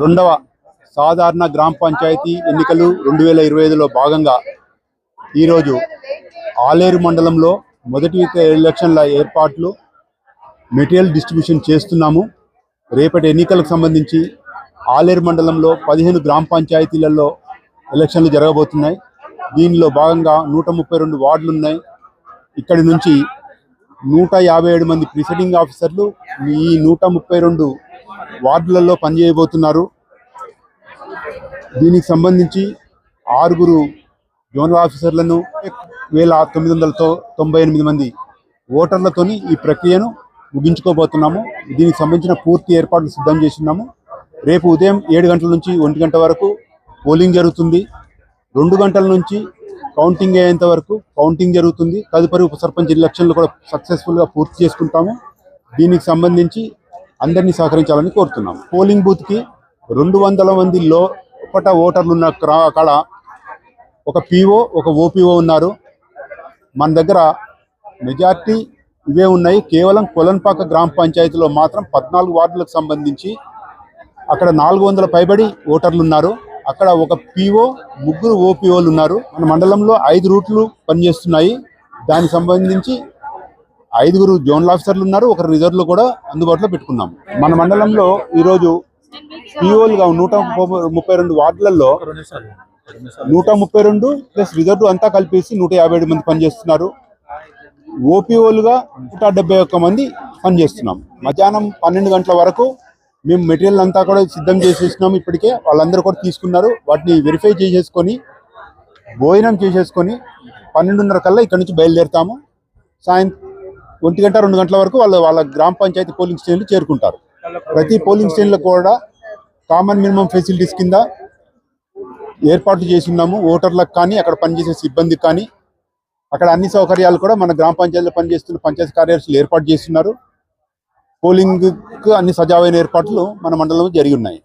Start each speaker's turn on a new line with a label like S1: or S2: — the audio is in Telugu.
S1: రెండవ సాధారణ గ్రామ పంచాయతీ ఎన్నికలు రెండు వేల ఇరవై ఐదులో భాగంగా ఈరోజు ఆలేరు మండలంలో మొదటి ఎలక్షన్ల ఏర్పాట్లు మెటీరియల్ డిస్ట్రిబ్యూషన్ చేస్తున్నాము. రేపటి ఎన్నికలకు సంబంధించి ఆలేరు మండలంలో పదిహేను గ్రామ పంచాయతీలలో ఎలక్షన్లు జరగబోతున్నాయి. దీనిలో భాగంగా నూట ముప్పై రెండు వార్డులు ఉన్నాయి ఇక్కడి నుంచి నూట యాభై ఏడు మంది ప్రిసైడింగ్ ఆఫీసర్లు ఈ నూట ముప్పై రెండు వార్డులలో పనిచేయబోతున్నారు. దీనికి సంబంధించి ఆరుగురు జోనల్ ఆఫీసర్లను వేల తొమ్మిది వందలతో తొంభై ఎనిమిది మంది ఓటర్లతోని ఈ ప్రక్రియను ముగించుకోబోతున్నాము. దీనికి సంబంధించిన పూర్తి ఏర్పాట్లు సిద్ధం చేస్తున్నాము. రేపు ఉదయం ఏడు గంటల నుంచి ఒంటి గంట వరకు పోలింగ్ జరుగుతుంది. రెండు గంటల నుంచి కౌంటింగ్ అయ్యేంత వరకు కౌంటింగ్ జరుగుతుంది. తదుపరి ఉప సర్పంచ్ ఎలక్షన్లు కూడా సక్సెస్ఫుల్గా పూర్తి చేసుకుంటాము. దీనికి సంబంధించి అందరినీ సహకరించాలని కోరుతున్నాం. పోలింగ్ బూత్కి రెండు వందల మంది లోపట ఓటర్లు ఉన్న క్రా- కాడ ఒక పీఓ ఒక ఓపీఓ ఉన్నారు. మన దగ్గర మెజార్టీ ఇవే ఉన్నాయి. కేవలం కొలన్పాక గ్రామ పంచాయతీలో మాత్రం పద్నాలుగు వార్డులకు సంబంధించి అక్కడ నాలుగు వందల పైబడి ఓటర్లు ఉన్నారు. అక్కడ ఒక పీఓ ముగ్గురు ఓపీఓలు ఉన్నారు. మన మండలంలో ఐదు రూట్లు పనిచేస్తున్నాయి. దానికి సంబంధించి ఐదుగురు జోనల్ ఆఫీసర్లు ఉన్నారు ఒక రిజర్వ్లు కూడా అందుబాటులో పెట్టుకున్నాం మన మండలంలో ఈరోజు పిఓలుగా నూట ముప్పై- ముప్పై రెండు వార్డులలో నూట ముప్పై రెండు ప్లస్ రిజర్వ్ అంతా కలిపేసి నూట యాభై ఏడు మంది పనిచేస్తున్నారు. ఓపీఓలుగా నూట డెబ్బై ఒక్క మంది పనిచేస్తున్నాం. మధ్యాహ్నం పన్నెండు గంటల వరకు మేము మెటీరియల్ అంతా కూడా సిద్ధం చేసేసినాం ఇప్పటికే. వాళ్ళందరూ కూడా తీసుకున్నారు. వాటిని వెరిఫై చేసేసుకొని భోజనం చేసేసుకొని పన్నెండున్నర కల్లా ఇక్కడ నుంచి బయలుదేరుతాము. సాయంత్రం ఒంటి గంట రెండు గంటల వరకు వాళ్ళు వాళ్ళ గ్రామ పంచాయతీ పోలింగ్ స్టేషన్లు చేరుకుంటారు. ప్రతి పోలింగ్ స్టేషన్లో కూడా కామన్ మినిమం ఫెసిలిటీస్ కింద ఏర్పాటు చేసి ఉన్నాము ఓటర్లకు కానీ అక్కడ పనిచేసే సిబ్బందికి కానీ అక్కడ అన్ని సౌకర్యాలు కూడా మన గ్రామ పంచాయతీలో పనిచేస్తున్న పంచాయతీ కార్యదర్శులు ఏర్పాటు చేస్తున్నారు. పోలింగ్కు అన్ని సజావైన ఏర్పాట్లు మన మండలంలో జరిగి ఉన్నాయి.